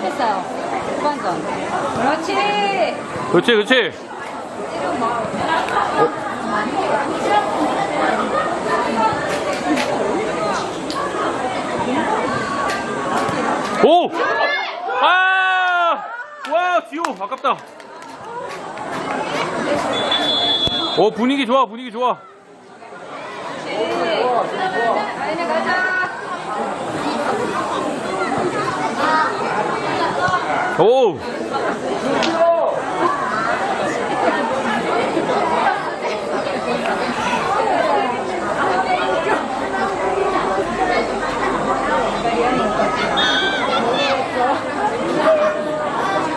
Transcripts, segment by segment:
짧았어요. 후반전. 그렇지. 그렇지, 그렇지. 오! 아! 와, 지호, 아깝다. 오, 분위기 좋아, 분위기 좋아. 아이네 가자. 오!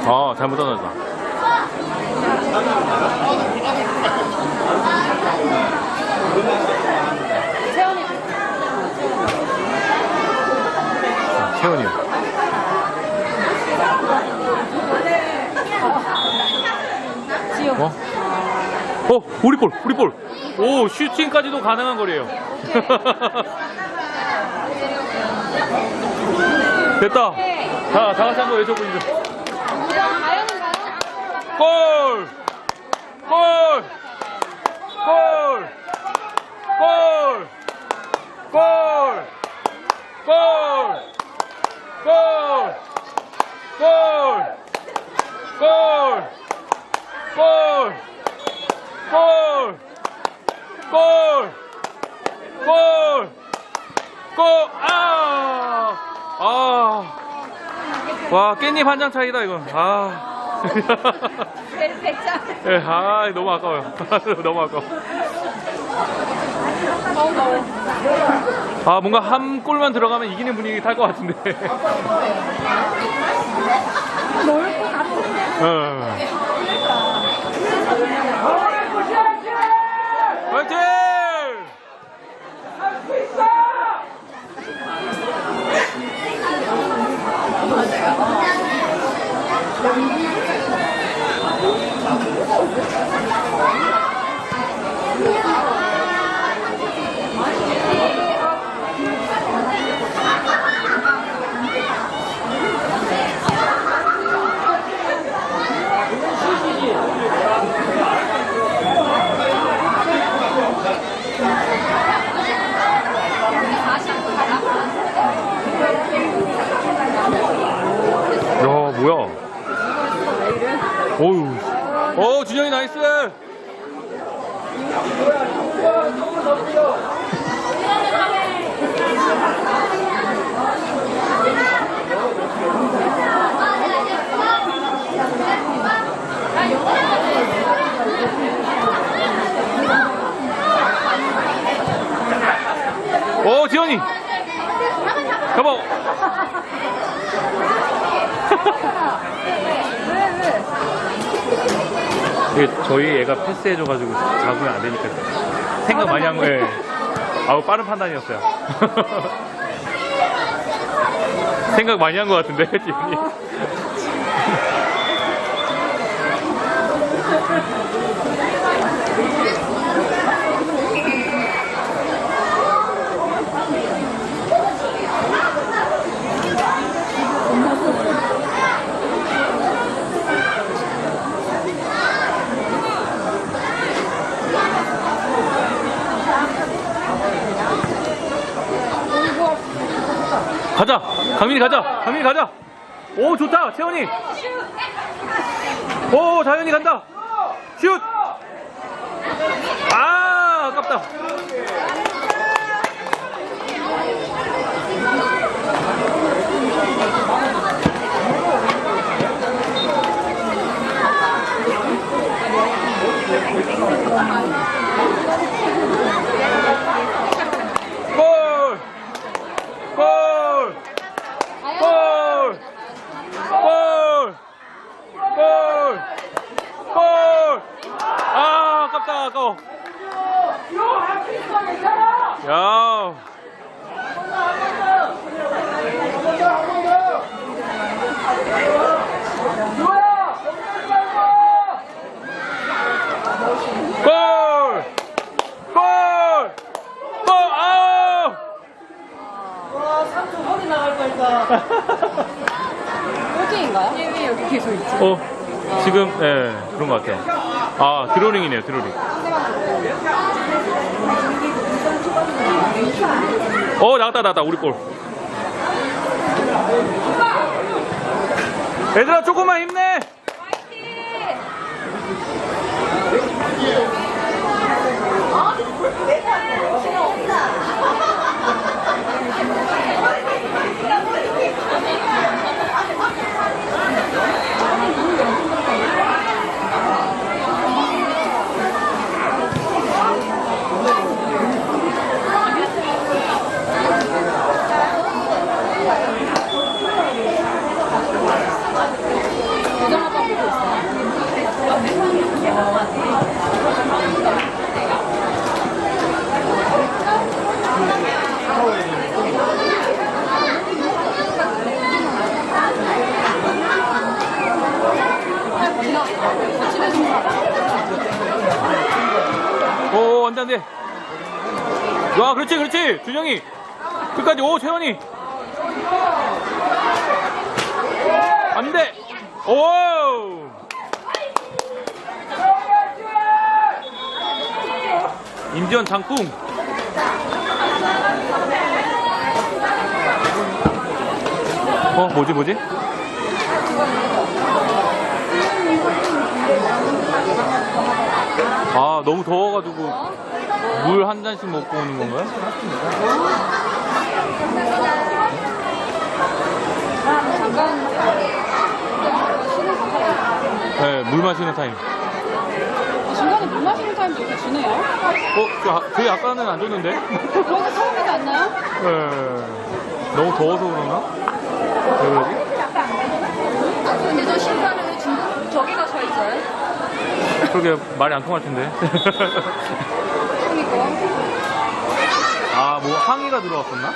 아, 잘못 던졌다. 세원이. 채원이. 지효. 어? 어, 우리 볼, 우리 볼. 오, 슈팅까지도 가능한 거리에요. 됐다. 자, 다 같이 한번 외쳐보시죠. 골! 와, 깻잎 한장 차이다, 이건. 아. 백장. 예, 아, 너무 아까워요. 너무 아까워. 아, 뭔가 한 골만 들어가면 이기는 분위기 탈 것 같은데. 놀것 같은데. 어. 화이팅! 야, Thank you. 오, 지현이. 잡아. 이게 저희 애가 패스해줘가지고 잡으면 안 되니까 생각 많이 한 거예요. 아우 빠른 판단이었어요. 생각 많이 한 것 같은데 지훈이. 가자, 강민이 가자, 강민이 가자. 오 좋다, 채원이. 오 자연이 간다. 슛. 아 아깝다. 골! 골! 골! 골! 골! 골! 아, 아깝다, 아까워. 야. 골! 골! 골! 아우! 뭐지? 드로닝인가요? 계속 있지? 어, 지금, 예, 그런 것 같아요. 아, 드로닝이네요, 드로닝. 어, 나갔다, 나갔다, 우리 골. 얘들아, 조금만 힘내! 와, 그렇지, 그렇지. 준영이. 끝까지, 오, 세원이. 안 돼. 오! 임지원 장풍. 어, 뭐지, 뭐지? 아, 너무 더워가지고 물 한 잔씩 먹고 오는 건가요? 네, 물 마시는 타임. 중간에 물 마시는 타임도 이렇게 주네요. 어, 저, 아- 저희 아까는 안 줬는데? 그런 거 처음이지 않나요? 네. 너무 더워서 그러나? 왜 그러지? 근데 저 신발은 왜 중국 저기 가 서 있어요? 그러게 말이 안 통할 텐데. 그러니까. 아, 뭐 항의가 들어왔었나?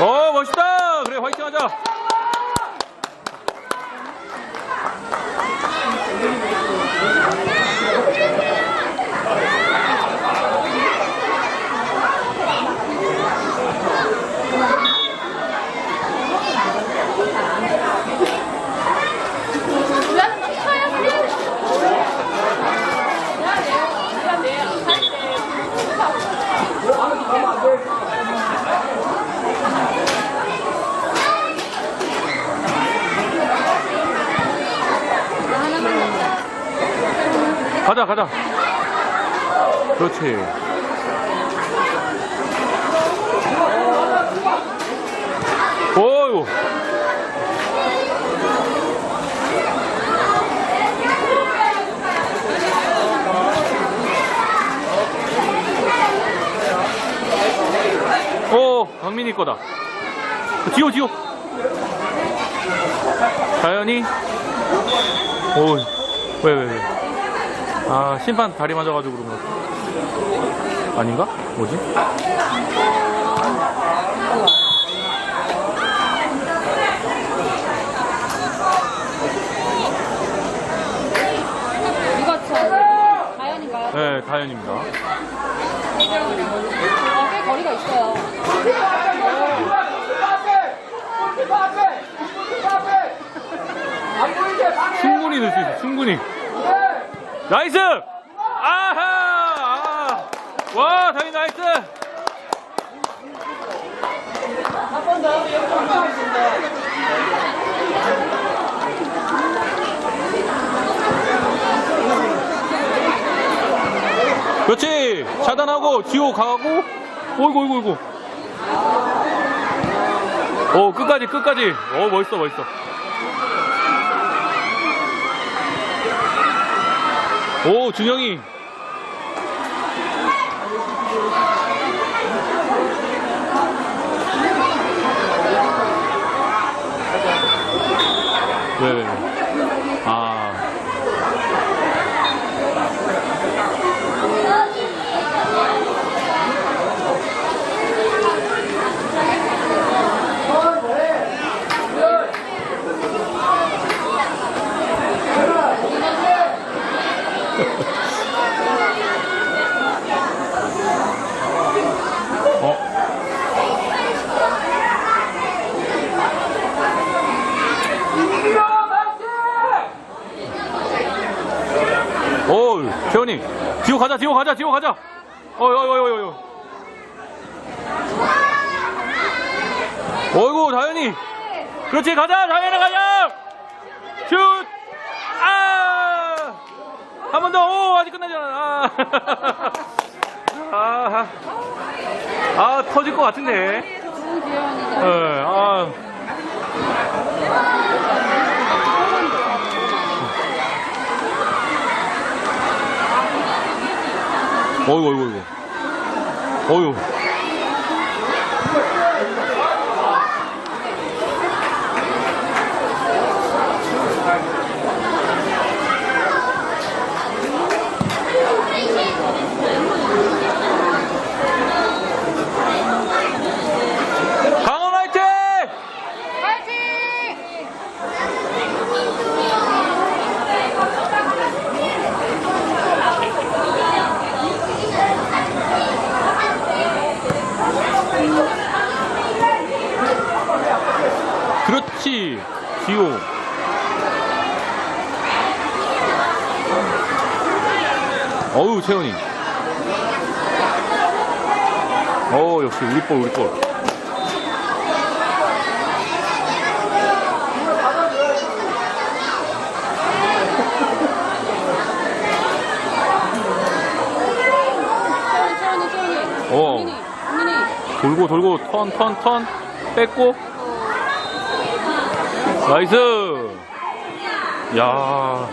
어, 멋있다! 그래, 화이팅 하자! 가자, 가자. 그렇지. 오유. 오, 강민이 거다. 지호, 지호. 자연이. 오, 왜, 왜, 왜. 아, 심판 다리 맞아가지고 그런 거. 아닌가? 뭐지? 누가 참 다현인가요? 네, 다현입니다. 아, 꽤 거리가 있어요. 충분히 넣을 수 있어, 충분히. 나이스! 아하! 아. 와, 다현 나이스! 그렇지! 차단하고, 지호 가고, 어이구, 어이구, 어이구. 오, 끝까지, 끝까지. 오, 멋있어, 멋있어. 오, 준영이. 왜, 왜, 왜. 지호 가자, 지호 가자, 지호 가자. 어이, 어이, 어이, 어이. 어이구, 자연이. 그렇지, 가자, 자연아, 가자! 슛! 아! 한 번 더, 오, 아직 끝나지 않아. 아, 아, 아 터질 것 같은데. 네, 아. 어이구, 어이구, 어이구. 어이구. 강원 화이팅! 파이팅! 그렇지, 지호. 어우, 채원이. 어, 역시 우리 볼, 우리 볼. 어. 돌고 돌고 턴 턴 턴 뺏고 나이스 야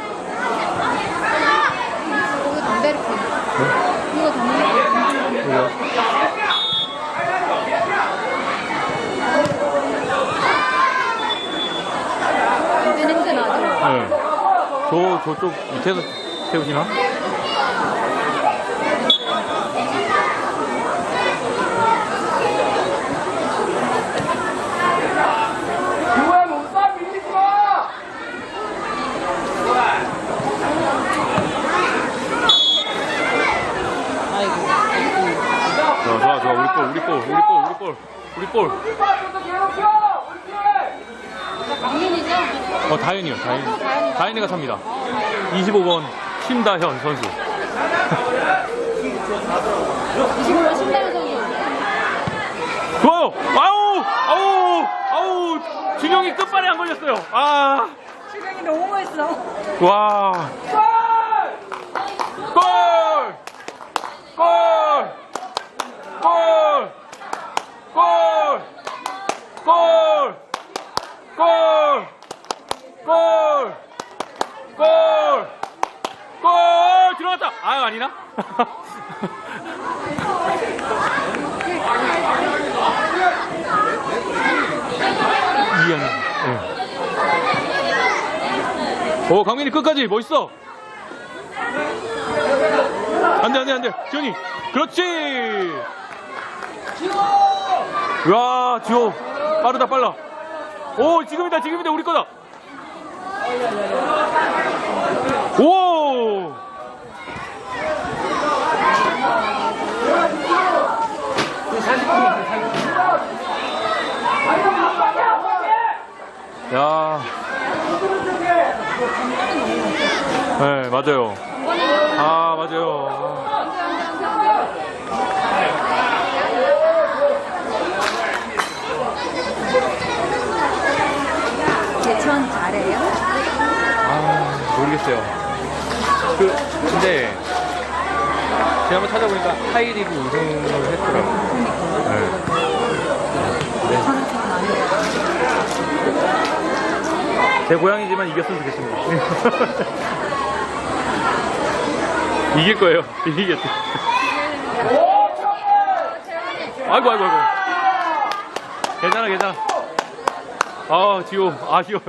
이거 담배를 피워. 이거 담배를 피워. 담배 냄새 나죠? 네. 저 저쪽 밑에서 세우시나? 교회 못사 밀리지 마! 좋아 좋아 좋아 우리 볼 우리 볼 우리 볼 우리 볼 우리 볼. 우리 빠져서 괴롭혀! 우리 교회! 강민이죠? 어 다현이요 다현. 또 다현이가. 다현이가 삽니다. 25번 심다현 선수. 25번 신다현 선수. 좋아요. 아우 아우 아우 준영이 끝발에 안 걸렸어요. 아 실력이 너무 멋있어. 와. 골! 골! 골! 골! 골! 골! 골! 골! 골! 들어갔다! 아, 아니나? 이형. 네. 오, 강민이 끝까지 멋있어. 안 돼, 안 돼, 안 돼. 지현이. 그렇지. 와, 지호. 빠르다, 빨라. 오, 지금이다, 지금이다. 우리 거다. 오! 야. 네, 맞아요. 아, 맞아요. 대천 잘해요? 아, 모르겠어요. 그, 근데, 제가 한번 찾아보니까 하이리그 우승을 했더라고요. 네. 제 고향이지만 이겼으면 좋겠습니다. 이길 거예요. 이기겠죠. 아이고, 아이고, 아이고. 괜찮아, 괜찮아. 아, 지호. 아, 지호.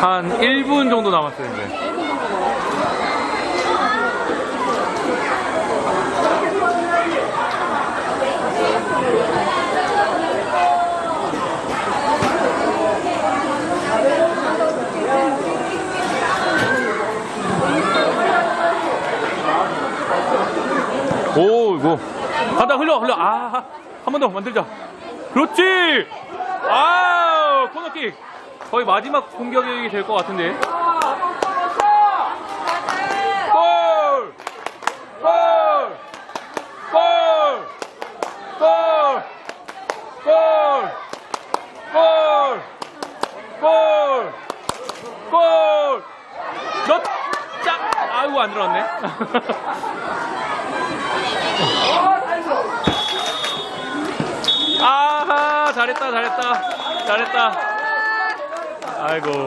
한 1분 정도 남았어요, 이제. 오, 이거. 가다 흘러, 흘러. 아, 한 번 더 만들자. 그렇지! 아우 코너킥 거의 마지막 공격이 될 것 같은데 골! 골! 골! 골! 골! 골! 골! 골! 몇 짝! 아이고 안 들어갔네. 아하 잘했다 잘했다 잘했다. 아이고.